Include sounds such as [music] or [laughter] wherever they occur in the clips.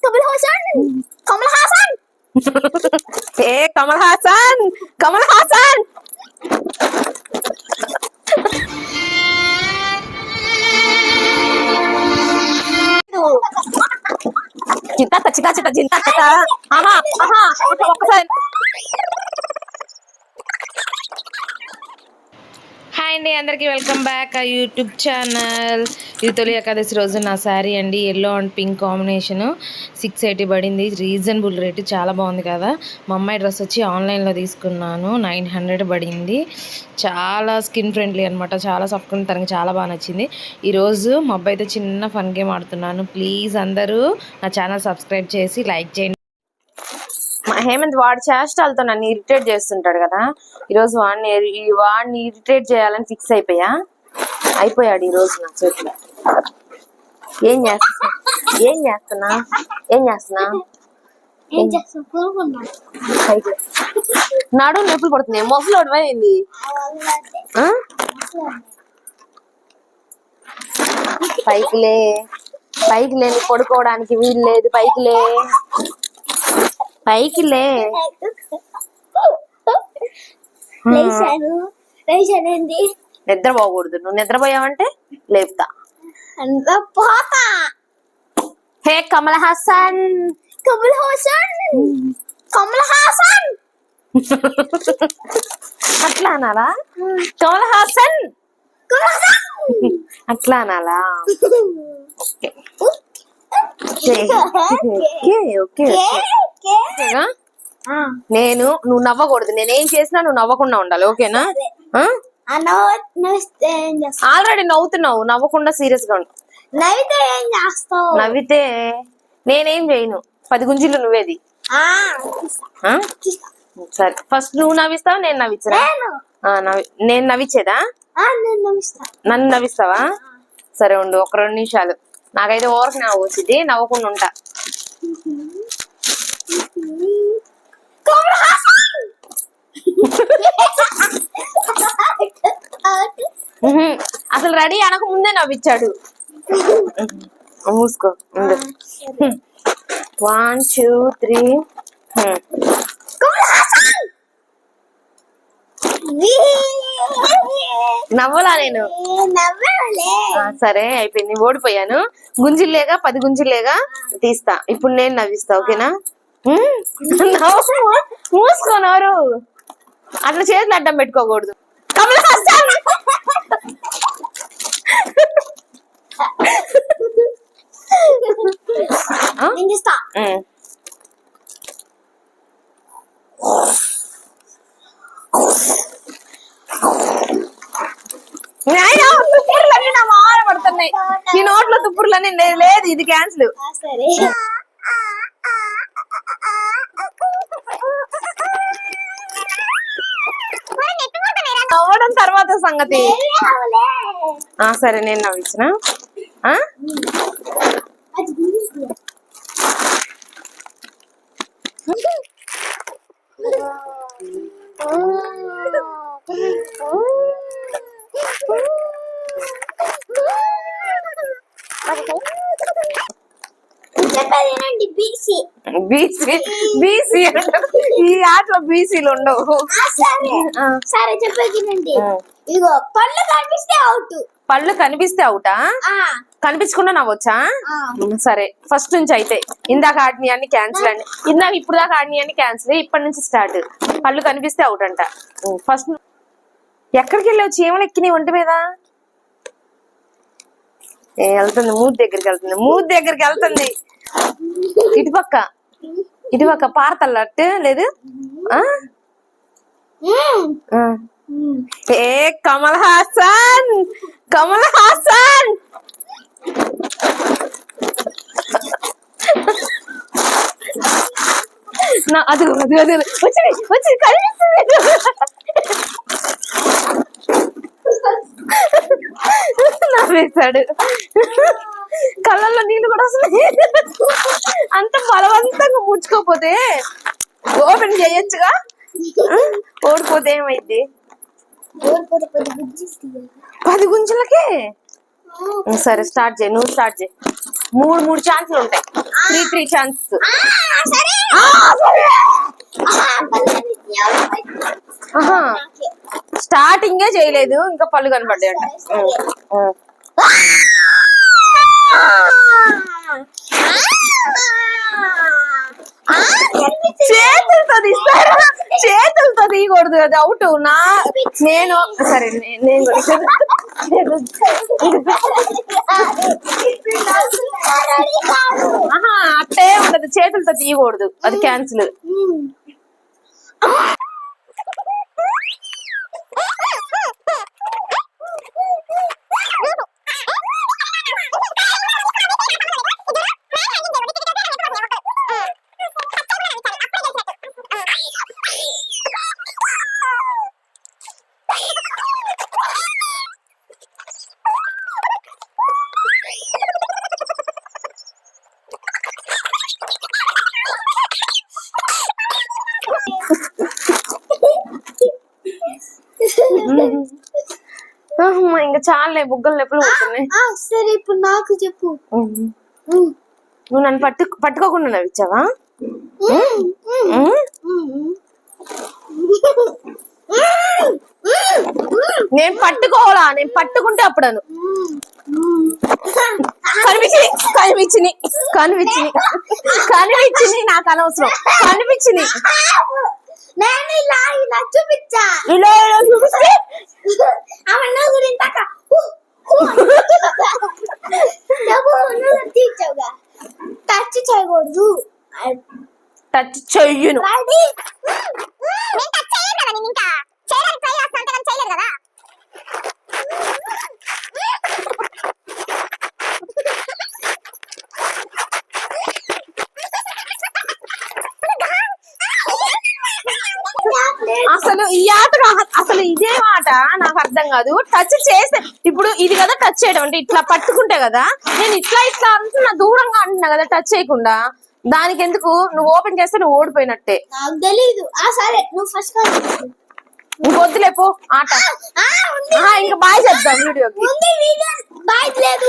เขาเป็นโฮชันเขามาฮาซันเค้กเขมาฮาซันเขามาฮาซันจินตาจินตาจินตาจินตาจินตาฮ่าฮ่าฮ่าฮ่า hi అండి అందరికీ welcome back ఆ యూట్యూబ్ ఛానల్. ఇది తొలి ఏకాదశి రోజు నా శారీ అండి yellow and pink combination six eighty పడింది రీజనబుల్ రేటు చాలా బాగుంది కదా. మా అమ్మాయి డ్రెస్ వచ్చి ఆన్లైన్లో తీసుకున్నాను నైన్ హండ్రెడ్ పడింది. చాలా స్కిన్ ఫ్రెండ్లీ అనమాట చాలా సాఫ్ట్ ఉంది తనకి చాలా బాగా నచ్చింది. ఈరోజు మా అబ్బాయితో చిన్న ఫన్ గేమ్ ఆడుతున్నాను. ప్లీజ్ అందరూ నా ఛానల్ సబ్స్క్రైబ్ చేసి లైక్ చేయండి. హేమంత్ వాడి చేష్టాలతో నన్ను ఇరిటేట్ చేస్తుంటాడు కదా. ఈరోజు వాడిని ఈ వాడిని ఇరిటేట్ చేయాలని ఫిక్స్ అయిపోయా? అయిపోయాడు ఈ రోజు నా చేతిలో. ఏం చేస్తున్నా? ఏం చేస్తున్నా? ఏం చేస్తున్నా. నడు నొప్పులు పడుతున్నాయి. మొసలు అయింది ఆ? పైకి లే. పైకి లేని పడుకోవడానికి వీలు లేదు. పైకి లే. పైకి లే. లేచాను లేచానండి. నిద్రపోకూడదు నువ్వు నిద్రపోయావంటే లేపుతా. అంత పోతా. హే కమల్ హాసన్. కమల్ హాసన్. కమల్ హాసన్. అట్లా అనాలా? కమల్ హాసన్. కమల్ హాసన్. అట్లా అనాలా? [laughs] నేను నువ్వు నవ్వకూడదు. నేనేం చేసినా నువ్వు నవ్వకుండా ఉండాలి ఓకేనా? ఆల్రెడీ నవ్వుతున్నావు. నవ్వకుండా సీరియస్గా ఉండు. నవ్వితే ఏం చేస్తావు? నవ్వితే నేనేం చేయను. పది గుంజీలు నువ్వేది? సరే. ఫస్ట్ నువ్వు నవ్విస్తావు నేను నవ్వించరా నేను. ఆ, నవ్వి నేను నవ్వించేదా నన్ను నవ్విస్తావా? సరే ఉండు ఒక రెండు నిమిషాలు. నాకైతే ఓరకు నవ్వు వచ్చింది నవ్వకుండా ఉంటా. అసలు రెడీ అనక ముందే నవ్విచ్చాడు. మూసుకో వన్ టూ త్రీ నవ్వలా నేను? సరే అయిపోయింది. ఓడిపోయాను. గుంజిల్లేగా పది గుంజిల్లేగా తీస్తా. ఇప్పుడు నేను నవ్విస్తా ఓకేనా? ఉమ్, నవ్వు. మూసుకో నోరు. అట్లా చేతులు అడ్డం పెట్టుకోకూడదు. కమల్ హాసన్ ఆ? నేను చేస్తా ఉమ్. నాయనా, తుప్పుర్లన్నీ నా మాల పడుతున్నాయి ఈ లేదు ఇది క్యాన్సిల్ సరే నవ్వడం తర్వాత సంగతి సరే నేను నవ్వించిన ఈ ఆటలో బీసీలు ఉండవు. సరే. పళ్ళు కనిపిస్తే అవుట్ పళ్ళు కనిపిస్తే అవుటా కనిపించకుండా నవ్వొచ్చా? సరే. ఫస్ట్ నుంచి అయితే. ఇందాక ఆడిని అన్ని క్యాన్సిల్ అండి ఇందాక ఇప్పుడు దాకా ఆడిని అన్ని క్యాన్సిల్ ఇప్పటి నుంచి స్టార్ట్ పళ్ళు కనిపిస్తే అవుట్ అంట. ఫస్ట్ ఎక్కడికి వెళ్ళావు చీమలు ఎక్కినాయి ఒంటి మీద? వెళ్తుంది మూతి దగ్గరికి వెళ్తుంది మూతి దగ్గరికి వెళ్తుంది ఇటుపక్క ఇటుపక్క పారతల్లట్టు లేదు ఆ? ఆ. ఏ కమల్ హాసన్ కమల్ హాసన్ నా అది అది అది వచ్చి వచ్చి కనిపిస్తుంది నవ్వేశాడు కళ్ళల్లో నీళ్ళు కూడా వస్తున్నాయి. అంత బలవంతంగా ముడుచుకోపోతే ఓపెన్ చేయొచ్చుగా? ఓడిపోతే ఏమైంది? పది గుంజలకే? సరే స్టార్ట్ చేయి నువ్వు స్టార్ట్ చేయి. మూడు మూడు ఛాన్సులు ఉంటాయి. Three three chances. స్టార్టింగే చేయలేదు. ఇంకా పళ్ళు కనపడ్డాయి అంట సరే. చేతులతో చేతులతో తీయకూడదు అది అవుట్ నా నేను సరే నేను ఆహా అట్టే ఉండదు చేతులతో తీయకూడదు అది క్యాన్సిల్ చాలే బుగ్గలు నొప్పులు పోతున్నాయి ఆ, సరే ఇప్పుడు నాకు చెప్పు. నువ్వు నన్ను పట్టు పట్టుకోకుండా నవ్విచ్చావా. నేను పట్టుకోవాలా? నేను పట్టుకుంటే అప్పుడను. కనిపించింది కనిపించింది కనిపించింది కనిపించింది నాకు అనవసరం. కనిపించింది నేను ఇలా ఇలా చూపించా. ఇలా ఇలా చూపిస్తే అవన్న గురించి అక్క తీర్చావుగా టచ్ చేయకూడదు టచ్ చెయ్యను రెడీ నేను టచ్ చేయను కదా నేను ఇంకా చేయడానికి ట్రై చేస్తాను కానీ చేయలేదు కదా అసలు ఈ ఆట అసలు ఇదే మాట నాకు అర్థం కాదు. టచ్ చేస్తే ఇప్పుడు ఇది కదా టచ్ చేయడం. అంటే ఇట్లా పట్టుకుంటే కదా నేను ఇట్లా ఇట్లా అంటున్నా దూరంగా అంటున్నా కదా టచ్ చేయకుండా. దానికి ఎందుకు నువ్వు ఓపెన్ చేస్తే నువ్వు ఓడిపోయినట్టే. నాకు తెలీదు. ఆ సరే నువ్వు ఫస్ట్ ఇంకొద్దులేపో ఆట. ఇంకా బాయ్ చెప్తాం వీడియోకి. వీడియో. బయట లేదు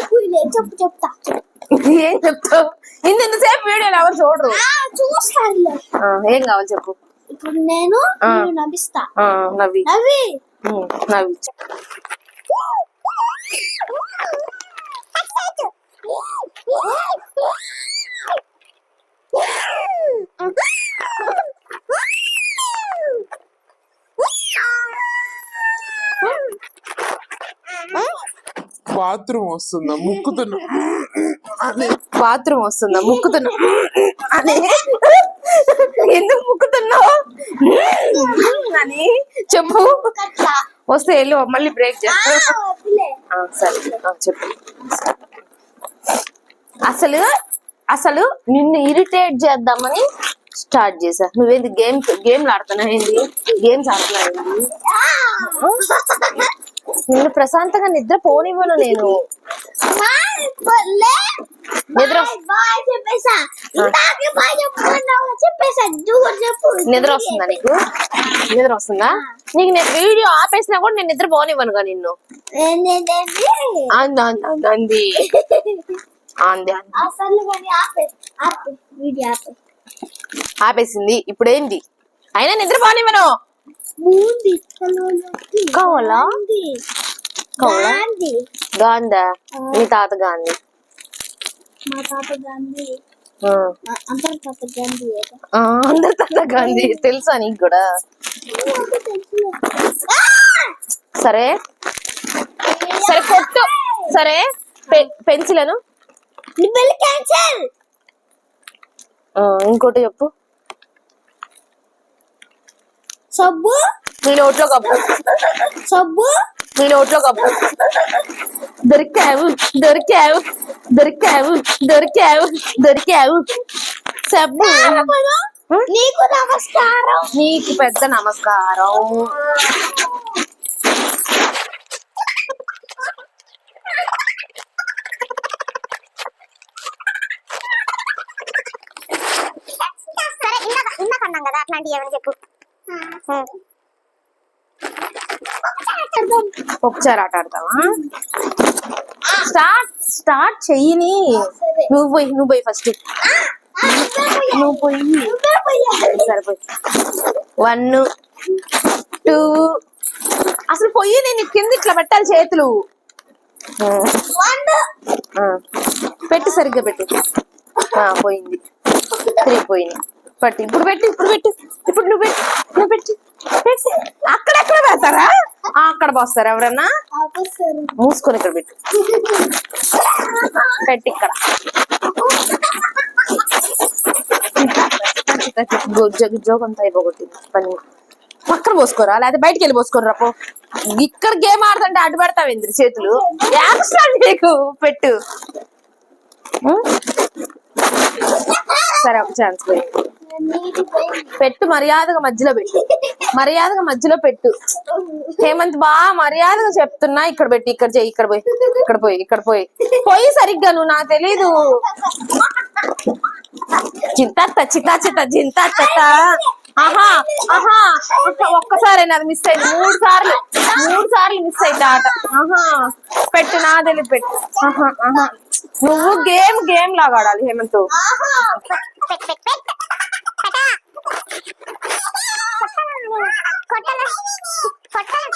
చెప్పు చెప్తా. ఏం చెప్తావు? ఇంత ఇంతసేపు వీడియోలు ఎవరు చూడరు? ఆ, ఏం కావాలి చెప్పు? ఇప్పుడు నేను నవ్విస్తా. నవ్వి. [laughs] బాత్రూమ్ వస్తుందా? ముక్కుతున్నా. అని. బాత్రూమ్ వస్తుందా? ముక్కుతున్నా. అని. ఎందుకు ముక్కుతున్నావు? అని. చెప్పు. వస్తే వెళ్ళు మళ్ళీ బ్రేక్ చేస్తా. సరే. ఆ, చెప్పు. అసలు అసలు నిన్ను ఇరిటేట్ చేద్దామని స్టార్ట్ చేశా. నువ్వేంది గేమ్ గేమ్లు ఆడుతున్నావు ఏంది? గేమ్స్ ఆడుతున్నావు. నిన్ను ప్రశాంతంగా నిద్ర పోనివ్వను నేను. నిద్ర నిద్ర వస్తుందా నీకు? నిద్ర వస్తుందా? నీకు నేను వీడియో ఆపేసినా కూడా నేను నిద్ర పోనివ్వనుగా నిన్ను. అంది. ఆపేసింది ఇప్పుడు ఏంది అయినా నిద్ర పోనివ్వను ఉంది కావాలా? ఉంది కావాలా? గాంధీ. గాంధా? మీ తాత గాంధీ. మా తాత గాంధీ. అందరి తాత గాంధీ ఏదో. ఆ, అందరి తాత గాంధీ. తెలుసా నీకు కూడా! సరే? సరే కొట్టు. సరే? పెన్సిలను? నీ పెళ్ళి క్యాన్సల్ ఇంకోటి చెప్పు. సబ్బు. నీ నోట్లో కప్పు. సబ్బు. నీ నోట్లో కప్పు. దొరికావు దొరికావు దొరికావు దొరికావు దొరికావు. సబ్బు. నీకు నమస్కారం. నీకు పెద్ద నమస్కారం సరే ఇందాక ఇందాక అన్నాం కదా అట్లాంటివి ఏమని చెప్పు. ఒకసారి ఆట ఆడతావా? స్టార్ట్ స్టార్ట్ చెయ్యని. నువ్వు పోయి నువ్వు పోయి ఫస్ట్ నువ్వు పోయి. సరిపోయి వన్ టూ అసలు పొయ్యి నేను కింద ఇట్లా పెట్టాలి చేతులు. పెట్టు సరిగ్గా పెట్టు. ఆ, పోయింది. త్రీ పోయింది. పట్టి. ఇప్పుడు పెట్టి ఇప్పుడు పెట్టి. ఇప్పుడు నువ్వు పెట్టు నువ్వు పెట్టి. పెట్టి. అక్కడెక్కడ పెడతారా? అక్కడ పోస్తారా ఎవరన్నా? మూసుకొని ఇక్కడ పెట్టు. పెట్టి ఇక్కడ. జోగంతా అయిపోగొట్టింది పని. పక్కన పోసుకోరా? లేకపోతే బయటికి వెళ్ళి పోసుకోరా పో. ఇక్కడ గేమ్ ఆడుతుంటే అడ్డు పెడతావు ఇంద్ర చేతులు? యాక్షన్ నీకు. పెట్టు. సరే ఒక ఛాన్స్ పెట్టు. మర్యాదగా మధ్యలో పెట్టు. మర్యాదగా మధ్యలో పెట్టు. హేమంత్ బా మర్యాదగా చెప్తున్నా. ఇక్కడ పెట్టి ఇక్కడ చేయి ఇక్కడ పోయి ఇక్కడ పోయి ఇక్కడ పోయి. పోయి సరిగ్గా నువ్వు నాకు తెలీదు. చింతత్త చిత్త చింతత్త ఆహా ఆహా. ఒక్క- అది మిస్ అయింది. మూడు సార్లు మూడు సార్లు మిస్ అయింది ఆట. ఆహా. పెట్టు నా తెలియదు పెట్టు. ఆహా ఆహా. నువ్వు గేమ్ గేమ్ లాగా ఆడాలి హేమంత్ పెట్ పెట్ పెట్ పటా కొట్టలు కొట్టలు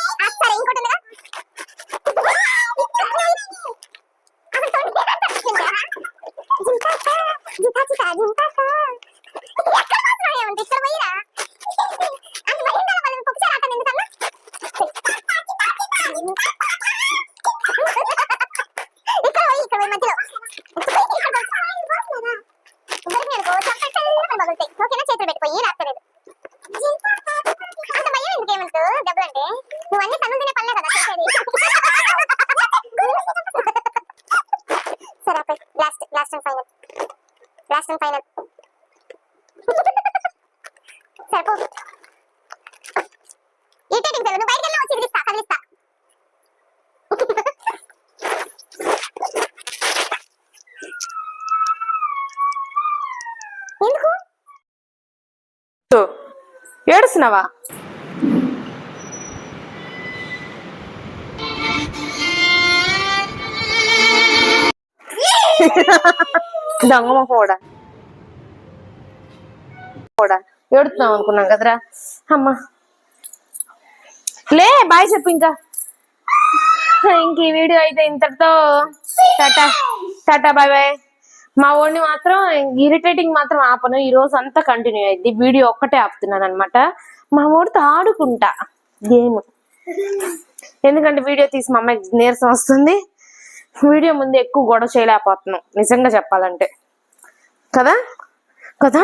లాస్ట్ అండ్ ఫైనల్ సరిపో ఇరిటేటింగ్ పిల్లలు నువ్వు బయటకు వెళ్ళి వచ్చి కదిలిస్తా కదిలిస్తా ఎందుకు ఏడుస్తున్నావా? [laughs] దొంగ కూడా. కూడా ఏడుతున్నాం అనుకున్నాం కదరా. అమ్మా. లే బాయ్ చెప్పు ఇంకా. ఇంక ఈ వీడియో అయితే ఇంతటితో టాటా టాటా బాయ్ బాయ్. మా ఓడిని మాత్రం ఇరిటేటింగ్ మాత్రం ఆపను. ఈ రోజు అంతా కంటిన్యూ అయింది. వీడియో ఒక్కటే ఆపుతున్నాను అనమాట మా ఓడితో ఆడుకుంటా గేమ్. ఎందుకంటే వీడియో తీసి మా అమ్మాయికి నీరసం వస్తుంది. వీడియో ముందు ఎక్కువ గొడవ చేయలేకపోతున్నాం. నిజంగా చెప్పాలంటే. కదా? కదా?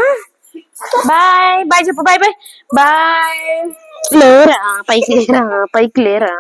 బాయ్ బాయ్ చెప్పు. బాయ్ బాయ్ బాయ్ లేరా? పైకి లేరా? పైకి లేరా?